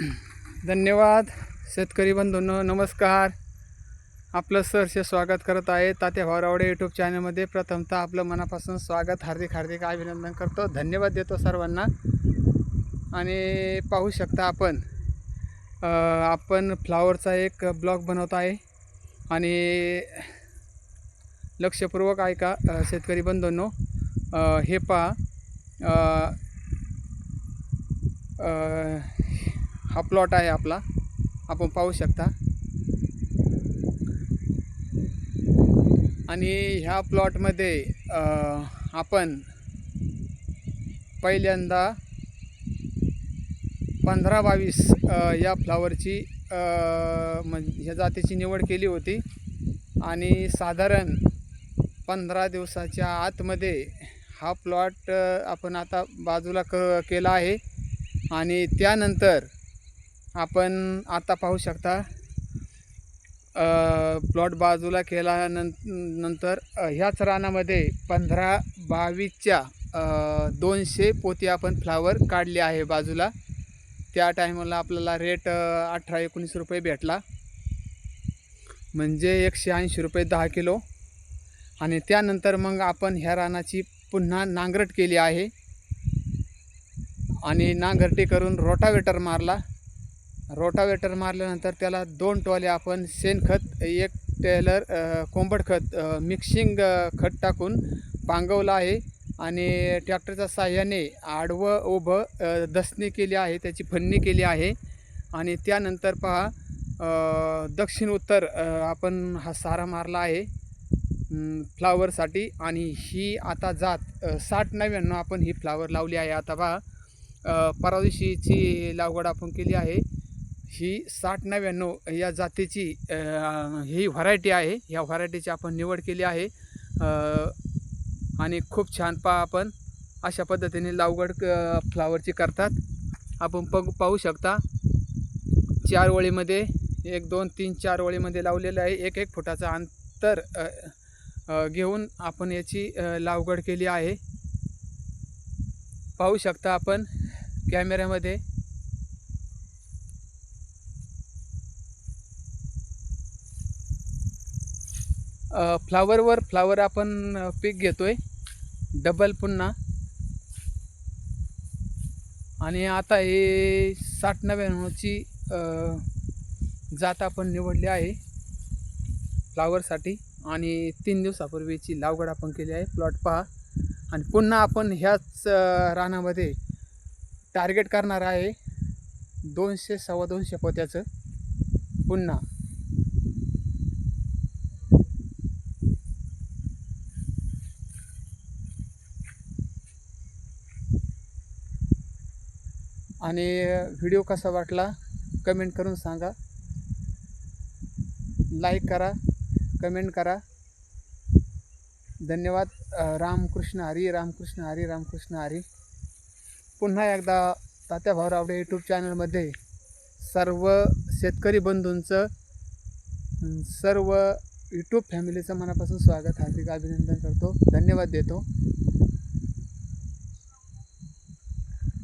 धन्यवाद. शेतकरी बंधूंनो नमस्कार. आपलं सरसे स्वागत करत आहे तात्या भावरावडे यूट्यूब चॅनलमध्ये प्रथमतः आपलं मनापासून स्वागत हार्दिक हार्दिक अभिनंदन करतो. धन्यवाद देतो सर्वांना. आणि पाहू शकता आपण आपण फ्लावरचा एक ब्लॉग बनवत आहे. आणि लक्षपूर्वक ऐका शेतकरी बंधूंनो हे पहा हा प्लॉट आहे आपला. आपण पाहू शकता. आणि ह्या प्लॉटमध्ये आपण पहिल्यांदा पंधरा बावीस या फ्लावरची म्हणजे ह्या जातीची निवड केली होती. आणि साधारण पंधरा दिवसाच्या आतमध्ये हा प्लॉट आपण आता बाजूला क केला आहे. आणि त्यानंतर आपण आता पाहू शकता प्लॉट बाजूला केल्यानं नंतर ह्याच रानामध्ये पंधरा बावीसच्या दोनशे पोती आपण फ्लावर काढले आहे बाजूला. त्या टायमाला आपल्याला रेट अठरा एकोणीस रुपये भेटला. म्हणजे एकशे ऐंशी रुपये दहा किलो. आणि त्यानंतर मग आपण ह्या रानाची पुन्हा नांगरट केली आहे. आणि नांगरटी करून रोटावेटर मारला. रोटावेटर मारल्यानंतर त्याला दोन टोले आपण शेणखत एक टेलर कोंबड खत मिक्सिंग खत टाकून पांगवलं आहे आणि ट्रॅक्टरच्या साह्याने आडवं उभं दसणी केली आहे त्याची फन्नी केली आहे आणि त्यानंतर पहा दक्षिण उत्तर आपण हा सारा मारला आहे फ्लावरसाठी आणि ही आता जात साठ नव्याण्णव आपण ही फ्लावर लावली आहे. आता पहा अ, परवा दिवशीची लागवड आपण केली आहे. ही साठ नव्याण्णव या जातीची ही व्हरायटी आहे. ह्या व्हरायटीची आपण निवड केली आहे. आणि खूप छान पहा आपण अशा पद्धतीने लागवड क फ्लावरची करतात. आपण पग पाहू शकता चार ओळीमध्ये एक दोन तीन चार ओळीमध्ये लावलेलं आहे. एक एक फुटाचं अंतर घेऊन आपण याची लावगड लागवड केली आहे. पाहू शकता आपण कॅमेऱ्यामध्ये. फ्लावरवर फ्लावर आपण पीक घेतो आहे डबल पुन्हा. आणि आता हे साठ नव्याण्णवची जात आपण निवडली आहे फ्लावरसाठी. आणि तीन दिवसापूर्वीची लागवड आपण केली आहे. प्लॉट पहा. आणि पुन्हा आपण ह्याच रानामध्ये टार्गेट करणार आहे दोनशे सव्वा दोनशे पोत्याचं. पुन्हा. आणि व्हिडिओ कसा वाटला कमेंट करून सांगा. लाईक करा कमेंट करा. धन्यवाद. रामकृष्ण हरी रामकृष्ण हरी रामकृष्ण हरी. पुन्हा एकदा तात्या भाऊरावडे यूट्यूब चॅनलमध्ये सर्व शेतकरी बंधूंचं सर्व यूट्यूब फॅमिलीचं मनापासून स्वागत हार्दिक अभिनंदन करतो. धन्यवाद देतो.